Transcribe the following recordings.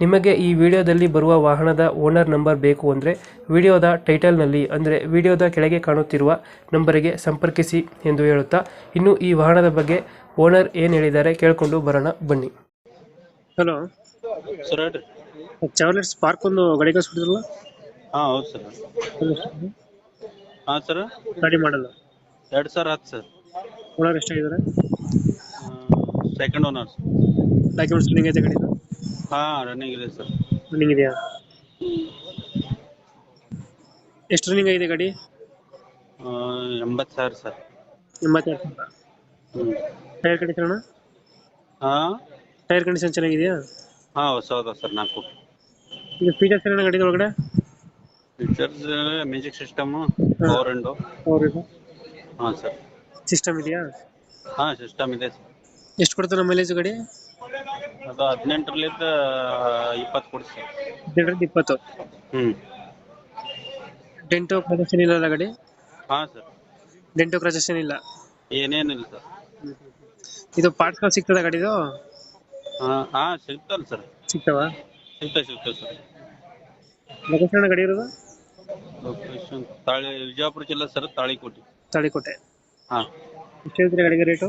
ನಿಮಗೆ ಈ ವಿಡಿಯೋದಲ್ಲಿ ಬರುವ ವಾಹನದ ಓನರ್ ನಂಬರ್ ಬೇಕು ಅಂದರೆ ವಿಡಿಯೋದ ಟೈಟಲ್ನಲ್ಲಿ ಅಂದರೆ ವಿಡಿಯೋದ ಕೆಳಗೆ ಕಾಣುತ್ತಿರುವ ನಂಬರಿಗೆ ಸಂಪರ್ಕಿಸಿ ಎಂದು ಹೇಳುತ್ತಾ ಇನ್ನು ಈ ವಾಹನದ ಬಗ್ಗೆ ಓನರ್ ಏನು ಹೇಳಿದ್ದಾರೆ ಕೇಳಿಕೊಂಡು ಬರೋಣ ಬನ್ನಿ. ಹಲೋ. ಸರ್ ಹೇಳ್ರಿ. ಚಾವ್ಲೆಟ್ ಸ್ಪಾರ್ಕ್ ಒಂದು ಗಾಡಿ ಕಳಿಸ್ಬಿಟ್ಟಿದ್ರಲ್ಲ ಹಾಂ ಹೌದು ಸರ್. ಹಾಂ ಸರ್? ಗಾಡಿ ಮಾಡಲ್ಲ. ಎರಡು ಸಾವಿರ ಹತ್ತು ಸರ್. ಓನರ್ ಎಷ್ಟಾಗಿದ್ದಾರೆ? ಸೆಕೆಂಡ್ ಓನರ್ ಡಾಕ್ಯುಮೆಂಟ್ಸ್ ನಿಮಗೆ ಐತೆ ಗಾಡಿದು? ಹಾಂ ರನ್ನಿಂಗ್ ಇದೆ ಸರ್ ರನ್ನಿಂಗ್ ಇದೆಯಾ? ಎಷ್ಟು ರನ್ನಿಂಗ್ ಆಗಿದೆ ಗಾಡಿ? ಎಂಬತ್ತು ಸಾವಿರ ಸರ್ ಎಂಬತ್ತೆರಡು ಸಾವಿರ ಹ್ಞೂ ಟೈರ್ ಕಂಡೀಷನ್ ಹಾಂ ಟೈರ್ ಕಂಡೀಷನ್ ಚೆನ್ನಾಗಿದೆಯಾ? ಹಾಂ ಹೊಸ ಹೌದಾ ಸರ್ ನಾಲ್ಕು. ಇದು ಫೀಚರ್ಸ್ ಏನೇನು ಗಾಡಿ ಒಳಗಡೆ? Features music system power window ಇದು ಹಾಂ ಸರ್ ಸಿಸ್ಟಮ್ ಇದೆಯಾ? ಹಾಂ ಸಿಸ್ಟಮ್ ಇದೆ ಸರ್ ಎಷ್ಟು ಕೊಡ್ತಾರೆ ಮೈಲೇಜ್ ಗಾಡಿ? ಅದು ಹದಿನೆಂಟರಲ್ಲಿದ್ದ ಇಪ್ಪತ್ತು ಕೊಡಿ ಸರ್. ಹದಿನೆಂಟರಿಂದ ಇಪ್ಪತ್ತು. ಹ್ಮ್. ಡೆಂಟೋ ಕ್ರಾಚಸ್ ಇಲ್ಲ ಗಾಡಿ? ಹಾ ಸರ್. ಡೆಂಟೋ ಪ್ರದರ್ಶನ ಇಲ್ಲ. ಏನೇನಿಲ್ಲ ಸರ್. ಇದು ಪಾರ್ಟ್ಸ್ಗಳು ಸಿಗ್ತದ ಗಾಡಿದು? ಹಾಂ ಹಾಂ ಸಿಗ್ತಲ್ಲ ಸರ್. ಸಿಗ್ತಾವ? ಸಿಗ್ತದೆ ಸಿಗ್ತದೆ ಸರ್. ಲೊಕೇಶನ್ ಗಾಡಿ ಇರೋದು? ಲೊಕೇಶನ್ ತಾಳಿ ವಿಜಯಪುರ ಜಿಲ್ಲಾ ಸರ್ ತಾಳಿಕೋಟೆ. ತಾಳಿಕೋಟೆ. ಹಾಂ. ಎಷ್ಟು ಹೇಳ್ತೀರಿ ಗಾಡಿಗೆ ರೇಟು?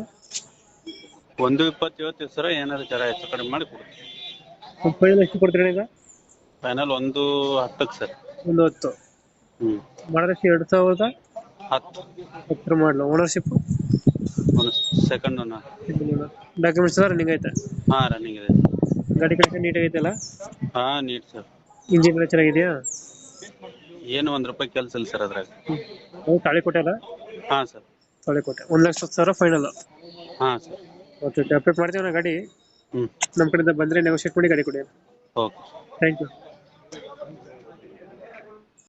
ಒಂದು ಇಪ್ಪತ್ತು ಹೇಳ್ತೀವಿ ಸರ್ ಏನಾದ್ರು ಜರ ಹೆಚ್ಚು ಕಡಿಮೆ ಮಾಡಿ ಕೊಡ್ತೀವಿ. ಫೈನಲ್ ಎಷ್ಟು ಕೊಡ್ತೀರಿ ಈಗ? ಫೈನಲ್ ಒಂದು ಹತ್ತಕ್ಕೆ ಸರ್. ಒಂದು ಹತ್ತು. ಹ್ಞೂ ಮಾಡಿದಷ್ಟು ಎರಡು ಸಾವಿರದ ಹತ್ತು. ಹತ್ತರ ಮಾಡಲು. ಓನರ್ಶಿಪ್ ಒಂದು ಸೆಕೆಂಡ್ ಒನ್ ಡಾಕ್ಯುಮೆಂಟ್ಸ್ ಎಲ್ಲ ರನ್ನಿಂಗ್ ಐತೆ? ಹಾಂ ರನ್ನಿಂಗ್ ಇದೆ. ಗಾಡಿ ಕಂಡೀಷನ್ ನೀಟ್ ಐತಲ್ಲ ಹಾಂ ನೀಟ್ ಸರ್. ಇಂಜಿನ್ ಎಲ್ಲ ಚೆನ್ನಾಗಿದೆಯಾ? ಏನು ಒಂದು ರೂಪಾಯಿ ಕೆಲಸ ಇಲ್ಲ ಸರ್ ಅದ್ರಾಗ. ತಾಳಿ ತಾಳಿಕೋಟೆ ಅಲ್ಲ? ಹಾಂ ಸರ್. ತಾಳಿಕೋಟೆ ಒಂದು ಲಕ್ಷ ಹತ್ತು ಸಾವಿರ ಫೈನಲ್ ಹಾಂ ಸರ್. Okay okay. ಅಪ್ಡೇಟ್ ಮಾಡ್ತೀವಿ ನಾ ಗಾಡಿ. ಹ್ಞೂ ನಮ್ಮ ಕಡೆಯಿಂದ ಬಂದರೆ ನೆಗೋಷಿಯೇಟ್ ಮಾಡಿ ಗಾಡಿ ಕೊಡಿ ಓಕೆ. Thank you